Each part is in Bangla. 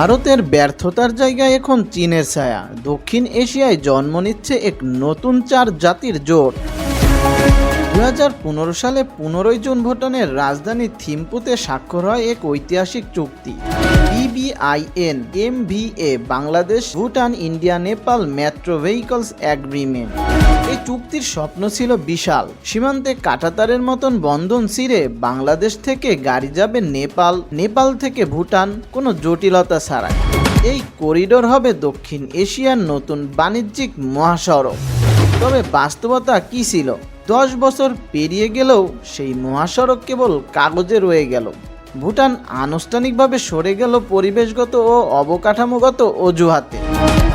ভারতের ব্যর্থতার জায়গায় এখন চীনের ছায়া। দক্ষিণ এশিয়ায় জন্ম নিচ্ছে এক নতুন চার জাতির জোট। দু হাজার পনেরো সালে পনেরোই জুন ভুটানের রাজধানী থিম্পুতে স্বাক্ষর হয় এক ঐতিহাসিক চুক্তি। BBIN MVA, Bangladesh, Bhutan, India, Nepal metro vehicles agreement. এই চুক্তির স্বপ্ন ছিল বিশাল। সীমান্তে কাটাতারের মতন বন্ধন ছিঁড়ে বাংলাদেশ থেকে গাড়ি যাবে নেপাল নেপাল থেকে ভুটান, কোনো জটিলতা ছাড়াই। এই করিডোর হবে দক্ষিণ এশিয়ার নতুন বাণিজ্যিক মহাসড়ক। তবে বাস্তবতা কি ছিল? দশ বছর পেরিয়ে গেলেও সেই মহাসড়ক কেবল কাগজে রয়ে গেল। ভুটান আনুষ্ঠানিকভাবে সরে গেল পরিবেশগত ও অবকাঠামোগত অজুহাতে।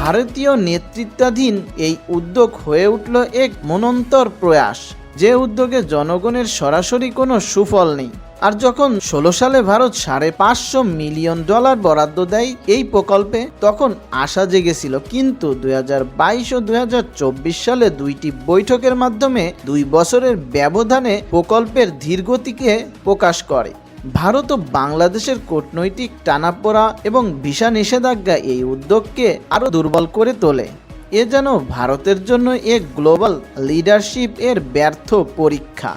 ভারতীয় নেতৃত্বাধীন এই উদ্যোগ হয়ে উঠল এক মনন্তর প্রয়াস, যে উদ্যোগে জনগণের সরাসরি কোনো সুফল নেই। আর যখন ষোলো সালে ভারত সাড়ে পাঁচশো মিলিয়ন ডলার বরাদ্দ দেয় এই প্রকল্পে, তখন আশা জেগেছিল। কিন্তু দু হাজার বাইশ ও দু হাজার চব্বিশ সালে দুইটি বৈঠকের মাধ্যমে দুই বছরের ব্যবধানে প্রকল্পের ধীরগতিকে প্রকাশ করে। ভারত ও বাংলাদেশের কূটনৈতিক টানাপোড়া এবং ভিসা নিষেধাজ্ঞা এই উদ্যোগকে আরও দুর্বল করে তোলে। এ যেন ভারতের জন্য এক গ্লোবাল লিডারশিপ এর ব্যর্থ পরীক্ষা।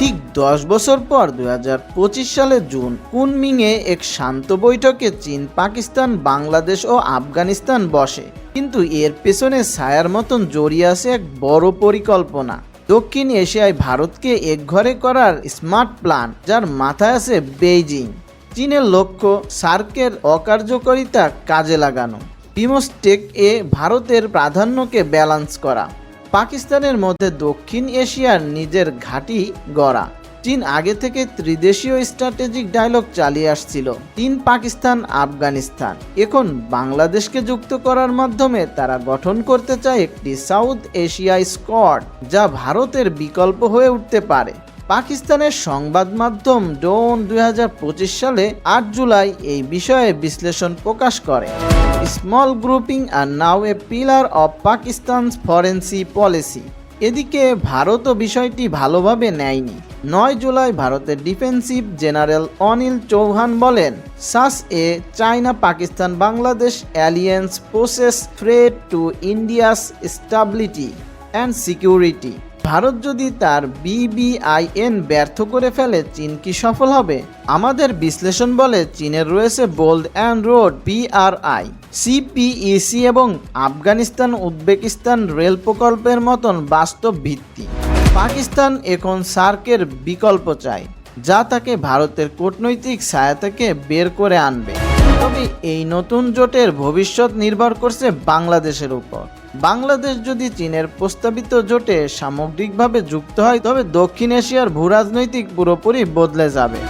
ঠিক দশ বছর পর দু হাজার পঁচিশ সালে জুন, কুনমিংয়ে এক শান্ত বৈঠকে চীন, পাকিস্তান, বাংলাদেশ ও আফগানিস্তান বসে। কিন্তু এর পেছনে ছায়ার মতন জড়িয়ে আছে এক বড় পরিকল্পনা। দক্ষিণ এশিয়ায় ভারতকে একঘরে করার স্মার্ট প্ল্যান, যার মাথায় আছে বেইজিং। চীনের লক্ষ্য, সার্কের অকার্যকারিতা কাজে লাগানো। বিমস্টেক এ ভারতের প্রাধান্যকে ব্যালান্স করা। পাকিস্তানের মধ্যে দক্ষিণ এশিয়ার নিজের ঘাঁটি গড়া। চীন আগে থেকে ত্রিদেশীয় স্ট্র্যাটেজিক ডায়লগ চালিয়ে আসছিল, তিন পাকিস্তান, আফগানিস্তান। এখন বাংলাদেশকে যুক্ত করার মাধ্যমে তারা গঠন করতে চায় একটি সাউথ এশিয়া স্কোয়াড, যা ভারতের বিকল্প হয়ে উঠতে পারে। পাকিস্তানের সংবাদ মাধ্যম ডোন দুই হাজার পঁচিশ সালে আট জুলাই এই বিষয়ে বিশ্লেষণ প্রকাশ করে। Small grouping are now a pillar of Pakistan foreign policy. এদিকে ভারতও বিষয়টি ভালোভাবে নেয়নি। নয় জুলাই ভারতের ডিফেন্সিভ জেনারেল অনিল চৌহান বলেন, says a China Pakistan Bangladesh alliance poses threat to India's stability and security. Bharat যদি তার বিবিআইএন ব্যর্থ করে ফেলে, চীন কি সফল হবে? আমাদের বিশ্লেষণ বলে চীনের রয়েছে belt and road BRI CPEC এবং আফগানিস্তান উজবেকিস্তান রেল প্রকল্পের মতন বাস্তব ভিত্তি। পাকিস্তান এখন সার্কের বিকল্প চায়, যা তাকে ভারতের কূটনৈতিক সহায়তাকে বের করে আনবে। তবে এই নতুন জোটের ভবিষ্যৎ নির্ভর করছে বাংলাদেশের উপর। বাংলাদেশ যদি চীনের প্রস্তাবিত জোটে সামগ্রিকভাবে যুক্ত হয়, তবে দক্ষিণ এশিয়ার ভূরাজনৈতিক পুরোপুরি বদলে যাবে।